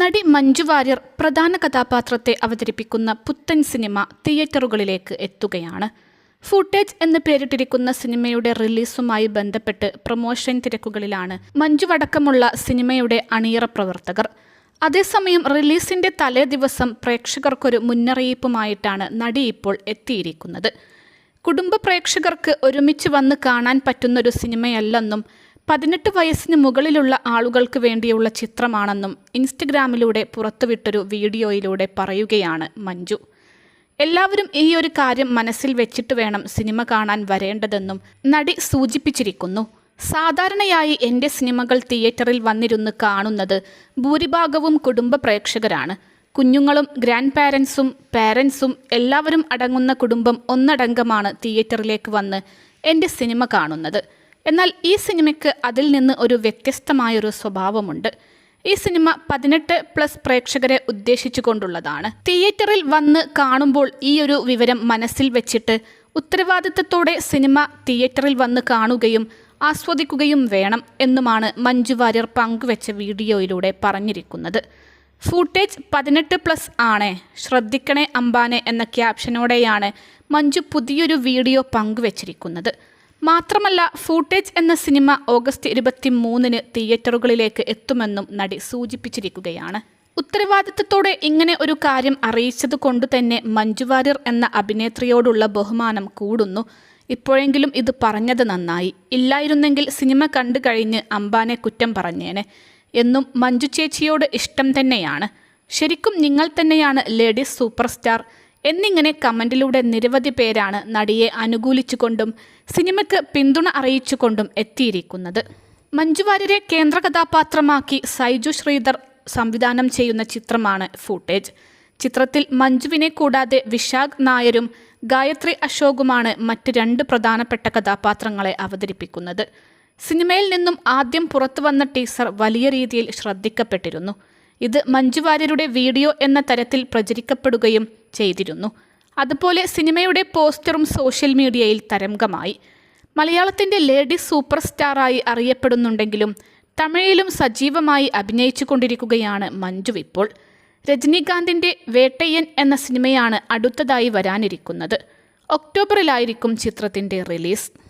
നടി മഞ്ജു വാര്യർ പ്രധാന കഥാപാത്രത്തെ അവതരിപ്പിക്കുന്ന പുത്തൻ സിനിമ തിയേറ്ററുകളിലേക്ക് എത്തുകയാണ്. ഫുട്ടേജ് എന്ന് പേരിട്ടിരിക്കുന്ന സിനിമയുടെ റിലീസുമായി ബന്ധപ്പെട്ട് പ്രൊമോഷൻ തിരക്കുകളിലാണ് മഞ്ജു വടക്കമുള്ള സിനിമയുടെ അണിയറ പ്രവർത്തകർ. അതേസമയം റിലീസിന്റെ തലേ ദിവസം പ്രേക്ഷകർക്കൊരു മുന്നറിയിപ്പുമായിട്ടാണ് നടി ഇപ്പോൾ എത്തിയിരിക്കുന്നത്. കുടുംബ പ്രേക്ഷകർക്ക് ഒരുമിച്ച് വന്ന് കാണാൻ പറ്റുന്നൊരു സിനിമയല്ലെന്നും പതിനെട്ട് വയസ്സിന് മുകളിലുള്ള ആളുകൾക്ക് വേണ്ടിയുള്ള ചിത്രമാണെന്നും ഇൻസ്റ്റഗ്രാമിലൂടെ പുറത്തുവിട്ടൊരു വീഡിയോയിലൂടെ പറയുകയാണ് മഞ്ജു. എല്ലാവരും ഈ ഒരു കാര്യം മനസ്സിൽ വെച്ചിട്ട് വേണം സിനിമ കാണാൻ വരേണ്ടതെന്നും നടി സൂചിപ്പിച്ചിരിക്കുന്നു. സാധാരണയായി എന്റെ സിനിമകൾ തിയേറ്ററിൽ വന്നിരുന്ന് കാണുന്നത് ഭൂരിഭാഗവും കുടുംബ പ്രേക്ഷകരാണ്. കുഞ്ഞുങ്ങളും ഗ്രാൻഡ് പാരൻസും പാരൻസും എല്ലാവരും അടങ്ങുന്ന കുടുംബം ഒന്നടങ്കമാണ് തിയേറ്ററിലേക്ക് വന്ന് എന്റെ സിനിമ കാണുന്നത്. എന്നാൽ ഈ സിനിമയ്ക്ക് അതിൽ നിന്ന് ഒരു വ്യത്യസ്തമായൊരു സ്വഭാവമുണ്ട്. ഈ സിനിമ പതിനെട്ട് പ്ലസ് പ്രേക്ഷകരെ ഉദ്ദേശിച്ചുകൊണ്ടുള്ളതാണ്. തിയേറ്ററിൽ വന്ന് കാണുമ്പോൾ ഈ ഒരു വിവരം മനസ്സിൽ വെച്ചിട്ട് ഉത്തരവാദിത്തത്തോടെ സിനിമ തിയേറ്ററിൽ വന്ന് കാണുകയും ആസ്വദിക്കുകയും വേണം എന്നുമാണ് മഞ്ജു വാര്യർ പങ്കുവെച്ച വീഡിയോയിലൂടെ പറഞ്ഞിരിക്കുന്നത്. ഫൂട്ടേജ് പതിനെട്ട് പ്ലസ് ആണേ. ശ്രദ്ധിക്കണേ അമ്പാനെ എന്ന ക്യാപ്ഷനോടെയാണ് മഞ്ജു പുതിയൊരു വീഡിയോ പങ്കുവച്ചിരിക്കുന്നത്. മാത്രമല്ല ഫൂട്ടേജ് എന്ന സിനിമ ഓഗസ്റ്റ് ഇരുപത്തി മൂന്നിന് തിയേറ്ററുകളിലേക്ക് എത്തുമെന്നും നടി സൂചിപ്പിച്ചിരിക്കുകയാണ്. ഉത്തരവാദിത്തത്തോടെ ഇങ്ങനെ ഒരു കാര്യം അറിയിച്ചത് കൊണ്ട് തന്നെ മഞ്ജു വാര്യർ എന്ന അഭിനേത്രിയോടുള്ള ബഹുമാനം കൂടുന്നു. ഇപ്പോഴെങ്കിലും ഇത് പറഞ്ഞത് നന്നായി. ഇല്ലായിരുന്നെങ്കിൽ സിനിമ കണ്ടു കഴിഞ്ഞ് അംബാനെ കുറ്റം പറഞ്ഞേനെ. എന്നും മഞ്ജു ചേച്ചിയോട് ഇഷ്ടം തന്നെയാണ്. ശരിക്കും നിങ്ങൾ തന്നെയാണ് ലേഡീസ് സൂപ്പർ സ്റ്റാർ. എന്നിങ്ങനെ കമന്റിലൂടെ നിരവധി പേരാണ് നടിയെ അനുകൂലിച്ചുകൊണ്ടും സിനിമയ്ക്ക് പിന്തുണ അറിയിച്ചുകൊണ്ടും എത്തിയിരിക്കുന്നത്. മഞ്ജുവാര്യരെ കേന്ദ്ര കഥാപാത്രമാക്കി സൈജു ശ്രീധർ സംവിധാനം ചെയ്യുന്ന ചിത്രമാണ് ഫൂട്ടേജ്. ചിത്രത്തിൽ മഞ്ജുവിനെ കൂടാതെ വിശാഖ് നായരും ഗായത്രി അശോകുമാണ് മറ്റ് രണ്ട് പ്രധാനപ്പെട്ട കഥാപാത്രങ്ങളെ അവതരിപ്പിക്കുന്നത്. സിനിമയിൽ നിന്നും ആദ്യം പുറത്തുവന്ന ടീസർ വലിയ രീതിയിൽ ശ്രദ്ധിക്കപ്പെട്ടിരുന്നു. ഇത് മഞ്ജു വാര്യരുടെ വീഡിയോ എന്ന തരത്തിൽ പ്രചരിക്കപ്പെടുകയും ചെയ്തിരുന്നു. അതുപോലെ സിനിമയുടെ പോസ്റ്ററും സോഷ്യൽ മീഡിയയിൽ തരംഗമായി. മലയാളത്തിന്റെ ലേഡി സൂപ്പർ സ്റ്റാറായി അറിയപ്പെടുന്നുണ്ടെങ്കിലും തമിഴിലും സജീവമായി അഭിനയിച്ചു കൊണ്ടിരിക്കുകയാണ് മഞ്ജു ഇപ്പോൾ. രജനീകാന്തിന്റെ വേട്ടയ്യൻ എന്ന സിനിമയാണ് അടുത്തതായി വരാനിരിക്കുന്നത്. ഒക്ടോബറിലായിരിക്കും ചിത്രത്തിന്റെ റിലീസ്.